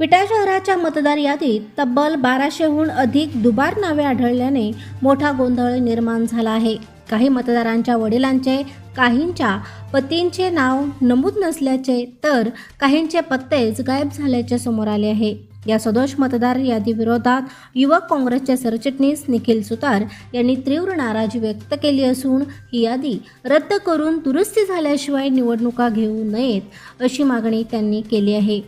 विटा शहराच्या मतदार यादीत तब्बल बाराशेहून अधिक दुबार नावे आढळल्याने मोठा गोंधळ निर्माण झाला आहे. काही मतदारांच्या वडिलांचे काहींच्या पतींचे नाव नमूद नसल्याचे तर काहींचे पत्तेच गायब झाल्याचे समोर आले आहे. या सदोष मतदार यादीविरोधात युवक काँग्रेसचे सरचिटणीस निखिल सुतार यांनी तीव्र नाराजी व्यक्त केली असून ही यादी रद्द करून दुरुस्ती झाल्याशिवाय निवडणुका घेऊ नयेत अशी मागणी त्यांनी केली आहे.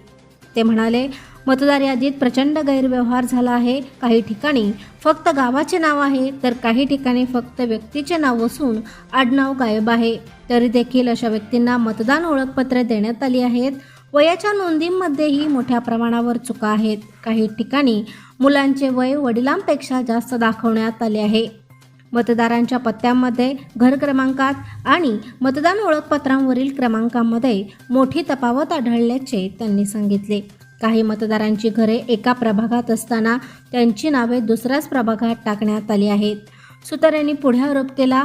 ते म्हणाले मतदार यादीत प्रचंड गैरव्यवहार झाला आहे. काही ठिकाणी फक्त गावाचे नाव आहे तर काही ठिकाणी फक्त व्यक्तीचे नाव असून आडनाव गायब आहे. तरी देखील अशा व्यक्तींना मतदान ओळखपत्रे देण्यात आली आहेत. वयाच्या नोंदींमध्येही मोठ्या प्रमाणावर चुका आहेत. काही ठिकाणी मुलांचे वय वडिलांपेक्षा जास्त दाखवण्यात आले आहे. मतदारांच्या पत्त्यांमध्ये घर क्रमांकात आणि मतदान ओळखपत्रांवरील क्रमांकामध्ये मोठी तफावत आढळल्याचे त्यांनी सांगितले. काही मतदारांची घरे एका प्रभागात असताना त्यांची नावे दुसऱ्याच प्रभागात टाकण्यात आली आहेत. सुतार यांनी पुढे आरोप केला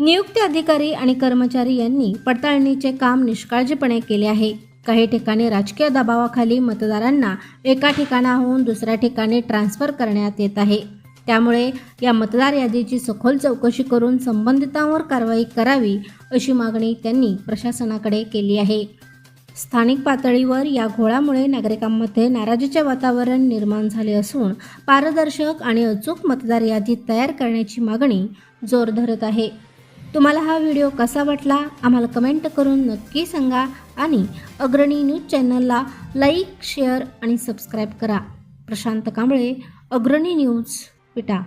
नियुक्ती अधिकारी आणि कर्मचारी यांनी पडताळणीचे काम निष्काळजीपणे केले आहे. काही ठिकाणी राजकीय दबावाखाली मतदारांना एका ठिकाणाहून दुसऱ्या ठिकाणी ट्रान्स्फर करण्यात येत आहे. त्यामुळे या मतदार यादीची सखोल चौकशी करून संबंधितांवर कारवाई करावी अशी मागणी त्यांनी प्रशासनाकडे केली आहे. स्थानिक पातळीवर या घोळामुळे नागरिकांमध्ये नाराजीचे वातावरण निर्माण झाले असून पारदर्शक आणि अचूक मतदार यादी तयार करण्याची मागणी जोर धरत आहे. तुम्हाला हा व्हिडिओ कसा वाटला? आम्हाला कमेंट करून नक्की सांगा आणि अग्रणी न्यूज चॅनलला लाईक शेअर आणि सबस्क्राईब करा. प्रशांत कांबळे अग्रणी न्यूज. विटा